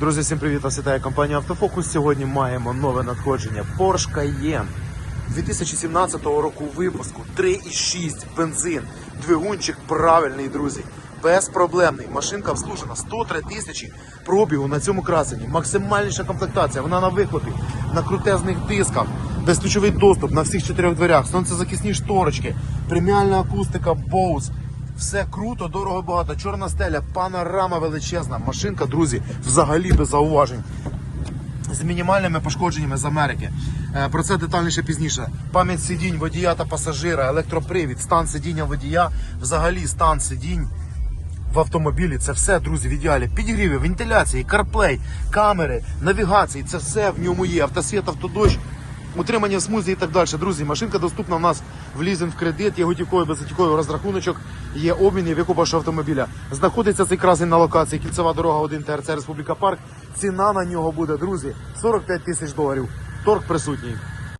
Друзі, всім привіт! Вас вітає компанія Автофокус. Сьогодні маємо нове надходження Porsche Cayenne 2017 року випуску 3,6 бензин. Двигунчик правильний, друзі. Безпроблемний. Машинка обслужена 103 тисячі пробігу на цьому красені. Максимальніша комплектація. Вона на вихлопі, на крутезних дисках, безключовий доступ на всіх чотирьох дверях, сонцезахисні шторочки, преміальна акустика Bose. Все круто, дорого, багато. Чорна стеля, панорама величезна. Машинка, друзі, взагалі без зауважень. З мінімальними пошкодженнями з Америки. Е, Про це детальніше пізніше. Пам'ять сидінь водія та пасажира, електропривід, стан сидіння водія, взагалі стан сидінь в автомобілі. Це все, друзі, в ідеалі. Підігріви, вентиляції, CarPlay, камери, навігації. Це все в ньому є. Автосвіт, автодощ, утримання в смузі і так далі. Друзі, машинка доступна у нас в лізинг в кредит, є готівковий, безготівковий розрахуночок, є обмін і викуп вашого автомобіля. Знаходиться цей красень на локації Кільцева дорога 1 ТРЦ Республіка Парк. Ціна на нього буде, друзі, 45 тисяч доларів. Торг присутній.